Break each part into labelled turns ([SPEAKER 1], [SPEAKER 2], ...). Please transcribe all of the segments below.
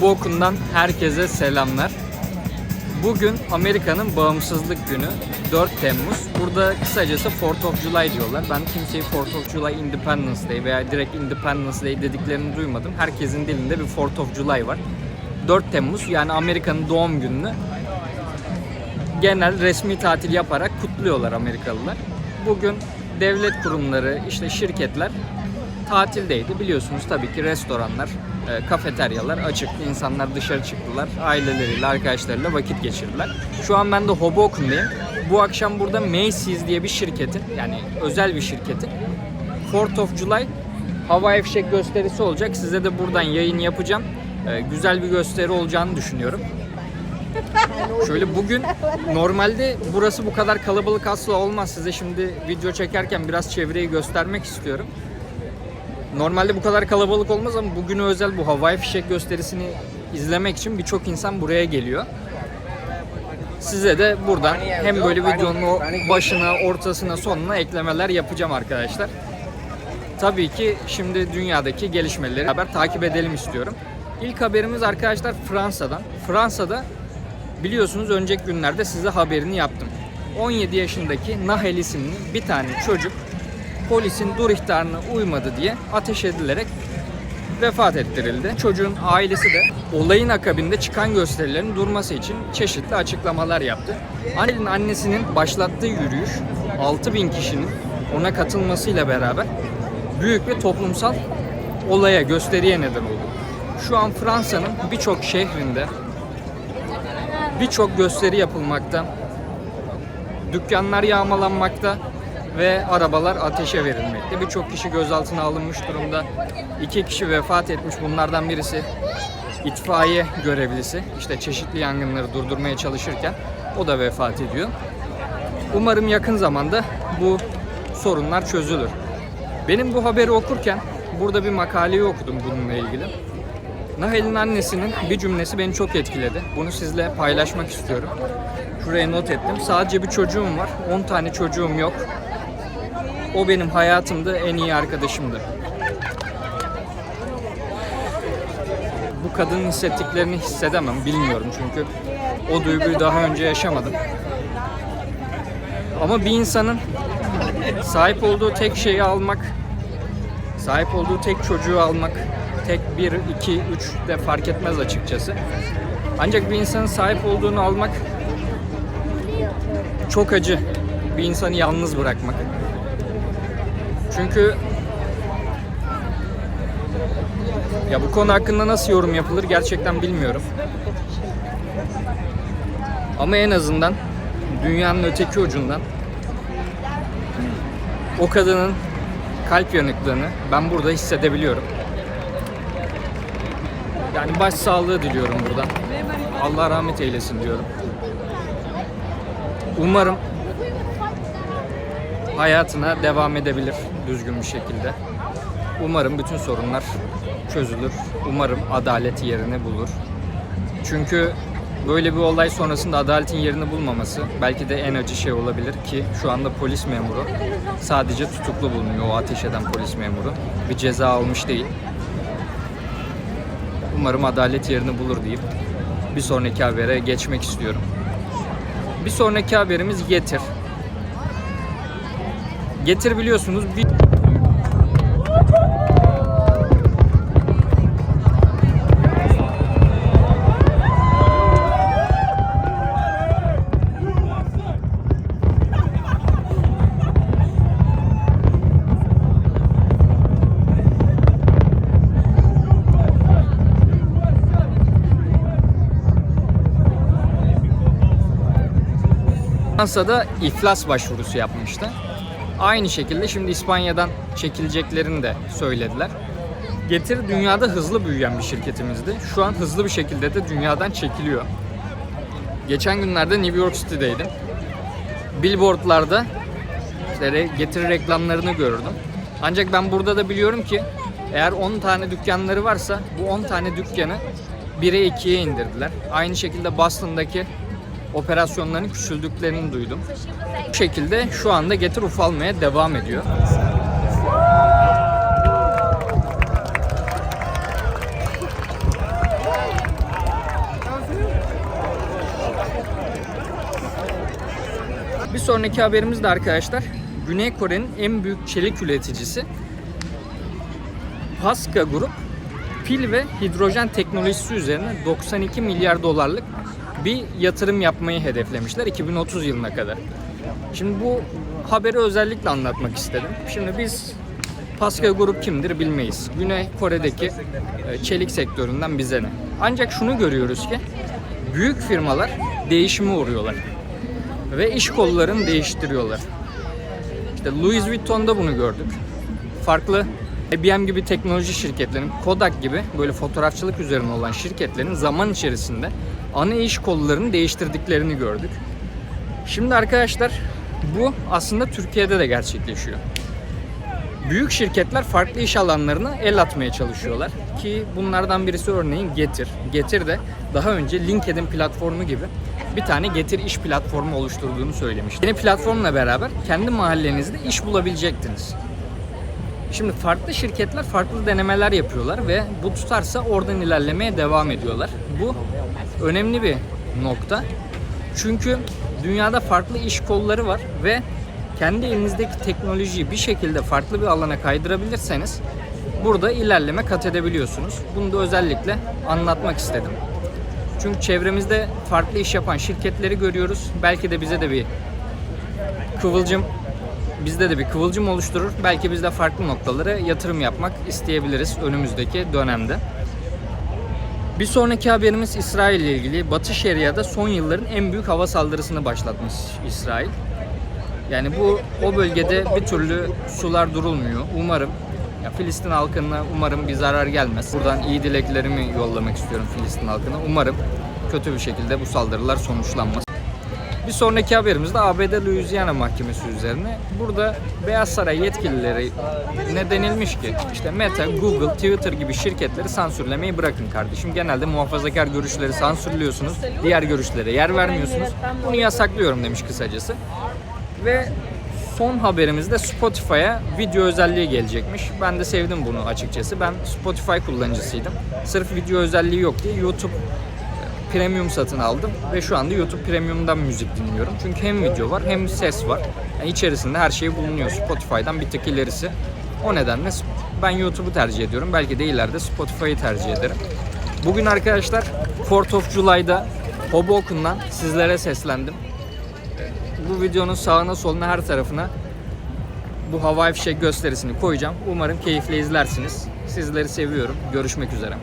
[SPEAKER 1] Hoboken'dan herkese selamlar. Bugün Amerika'nın bağımsızlık günü 4 Temmuz. Burada kısacası 4th of July diyorlar. Ben kimseyi 4th of July Independence Day veya direkt Independence Day dediklerini duymadım. Herkesin dilinde bir 4th of July var. 4 Temmuz yani Amerika'nın doğum gününü genel resmi tatil yaparak kutluyorlar Amerikalılar. Bugün devlet kurumları, işte şirketler tatildeydi. Biliyorsunuz tabii ki restoranlar, e, kafeteryalar açıktı. İnsanlar dışarı çıktılar. Aileleriyle, arkadaşlarıyla vakit geçirdiler. Şu an ben de Hoboken'dayım. Bu akşam burada Macy's diye bir şirketin, yani özel bir şirketin 4th of July havai fişek gösterisi olacak. Size de buradan yayın yapacağım. E, güzel bir gösteri olacağını düşünüyorum. Şöyle bugün normalde burası bu kadar kalabalık asla olmaz. Size şimdi video çekerken biraz çevreyi göstermek istiyorum. Normalde bu kadar kalabalık olmaz ama bugüne özel bu havai fişek gösterisini izlemek için birçok insan buraya geliyor. Size de buradan hem böyle videonun o başına, ortasına, sonuna eklemeler yapacağım arkadaşlar. Tabii ki şimdi dünyadaki gelişmeleri beraber takip edelim istiyorum. İlk haberimiz arkadaşlar Fransa'dan. Fransa'da biliyorsunuz önceki günlerde size haberini yaptım. 17 yaşındaki Nahel isimli bir tane çocuk polisin dur ihtarına uymadı diye ateş edilerek vefat ettirildi. Çocuğun ailesi de olayın akabinde çıkan gösterilerin durması için çeşitli açıklamalar yaptı. Annenin annesinin başlattığı yürüyüş 6000 kişinin ona katılmasıyla beraber büyük bir toplumsal olaya, gösteriye neden oldu. Şu an Fransa'nın birçok şehrinde birçok gösteri yapılmakta, dükkanlar yağmalanmakta ve arabalar ateşe verilmekte. Birçok kişi gözaltına alınmış durumda. İki kişi vefat etmiş. Bunlardan birisi itfaiye görevlisi. İşte çeşitli yangınları durdurmaya çalışırken o da vefat ediyor. Umarım yakın zamanda bu sorunlar çözülür. Benim bu haberi okurken burada bir makaleyi okudum bununla ilgili. Nahel'in annesinin bir cümlesi beni çok etkiledi. Bunu sizle paylaşmak istiyorum. Şuraya not ettim. Sadece bir çocuğum var. 10 tane çocuğum yok. O benim hayatımda en iyi arkadaşımdı. Bu kadının hissettiklerini hissedemem, bilmiyorum çünkü o duyguyu daha önce yaşamadım. Ama bir insanın sahip olduğu tek şeyi almak, sahip olduğu tek çocuğu almak, tek bir, iki, üç de fark etmez açıkçası. Ancak bir insanın sahip olduğunu almak çok acı. Bir insanı yalnız bırakmak. Çünkü ya bu konu hakkında nasıl yorum yapılır gerçekten bilmiyorum. Ama en azından dünyanın öteki ucundan o kadının kalp yanıklığını ben burada hissedebiliyorum. Yani baş sağlığı diliyorum buradan. Allah rahmet eylesin diyorum. Umarım hayatına devam edebilir düzgün bir şekilde. Umarım bütün sorunlar çözülür. Umarım adalet yerini bulur. Çünkü böyle bir olay sonrasında adaletin yerini bulmaması belki de en acı şey olabilir ki şu anda polis memuru sadece tutuklu bulunuyor o ateş eden polis memuru. Bir ceza almış değil. Umarım adalet yerini bulur deyip bir sonraki habere geçmek istiyorum. Bir sonraki haberimiz Getir. Getir biliyorsunuz bir Fransa'da iflas başvurusu yapmıştı. Aynı şekilde şimdi İspanya'dan çekileceklerini de söylediler. Getir dünyada hızlı büyüyen bir şirketimizdi. Şu an hızlı bir şekilde de dünyadan çekiliyor. Geçen günlerde New York City'deydim. Billboardlarda işte Getir reklamlarını gördüm. Ancak ben burada da biliyorum ki eğer 10 tane dükkanları varsa bu 10 tane dükkanı 1'e 2'ye indirdiler. Aynı şekilde Boston'daki operasyonların küçüldüklerini duydum. Bu şekilde şu anda getir ufalmaya devam ediyor. Bir sonraki haberimiz de arkadaşlar Güney Kore'nin en büyük çelik üreticisi Paska Grup pil ve hidrojen teknolojisi üzerine 92 milyar dolarlık bir yatırım yapmayı hedeflemişler 2030 yılına kadar. Şimdi bu haberi özellikle anlatmak istedim. Şimdi biz Paska Grup kimdir bilmeyiz. Güney Kore'deki e, çelik sektöründen bize ne? Ancak şunu görüyoruz ki büyük firmalar değişime uğruyorlar ve iş kollarını değiştiriyorlar. İşte Louis Vuitton'da bunu gördük. Farklı IBM gibi teknoloji şirketlerinin, Kodak gibi böyle fotoğrafçılık üzerine olan şirketlerin zaman içerisinde ana iş kollarını değiştirdiklerini gördük. Şimdi arkadaşlar bu aslında Türkiye'de de gerçekleşiyor. Büyük şirketler farklı iş alanlarına el atmaya çalışıyorlar ki bunlardan birisi örneğin Getir. Getir de daha önce LinkedIn platformu gibi bir tane Getir iş platformu oluşturduğunu söylemişti. Yeni platformla beraber kendi mahallenizde iş bulabilecektiniz. Şimdi farklı şirketler farklı denemeler yapıyorlar ve bu tutarsa oradan ilerlemeye devam ediyorlar. Bu önemli bir nokta. Çünkü dünyada farklı iş kolları var ve kendi elinizdeki teknolojiyi bir şekilde farklı bir alana kaydırabilirseniz burada ilerleme kat edebiliyorsunuz. Bunu da özellikle anlatmak istedim. Çünkü çevremizde farklı iş yapan şirketleri görüyoruz. Belki de bize de bir kıvılcım bizde de bir kıvılcım oluşturur. Belki biz de farklı noktalara yatırım yapmak isteyebiliriz önümüzdeki dönemde. Bir sonraki haberimiz İsrail ile ilgili. Batı Şeria'da son yılların en büyük hava saldırısını başlatmış İsrail. Yani bu o bölgede bir türlü sular durulmuyor. Umarım ya Filistin halkına umarım bir zarar gelmez. Buradan iyi dileklerimi yollamak istiyorum Filistin halkına. Umarım kötü bir şekilde bu saldırılar sonuçlanmaz. Bir sonraki haberimiz de ABD Louisiana Mahkemesi üzerine. Burada Beyaz Saray yetkilileri ne denilmiş ki işte Meta, Google, Twitter gibi şirketleri sansürlemeyi bırakın kardeşim. Genelde muhafazakar görüşleri sansürlüyorsunuz. Diğer görüşlere yer vermiyorsunuz. Bunu yasaklıyorum demiş kısacası. Ve son haberimizde Spotify'a video özelliği gelecekmiş. Ben de sevdim bunu açıkçası. Ben Spotify kullanıcısıydım. Sırf video özelliği yok diye YouTube Premium satın aldım ve şu anda YouTube Premium'dan müzik dinliyorum. Çünkü hem video var hem ses var. Yani içerisinde her şey bulunuyor. Spotify'dan bir tık ilerisi. O nedenle ben YouTube'u tercih ediyorum. Belki de ileride Spotify'ı tercih ederim. Bugün arkadaşlar 4th of July'da Hoboken'dan sizlere seslendim. Bu videonun sağına soluna her tarafına bu havai fişek gösterisini koyacağım. Umarım keyifle izlersiniz. Sizleri seviyorum. Görüşmek üzere.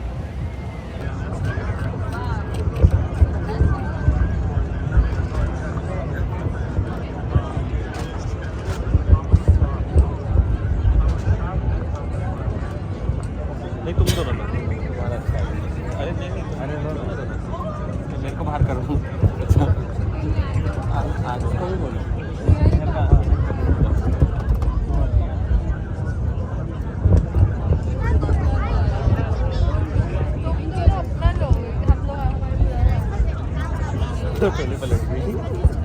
[SPEAKER 2] also 25 letter.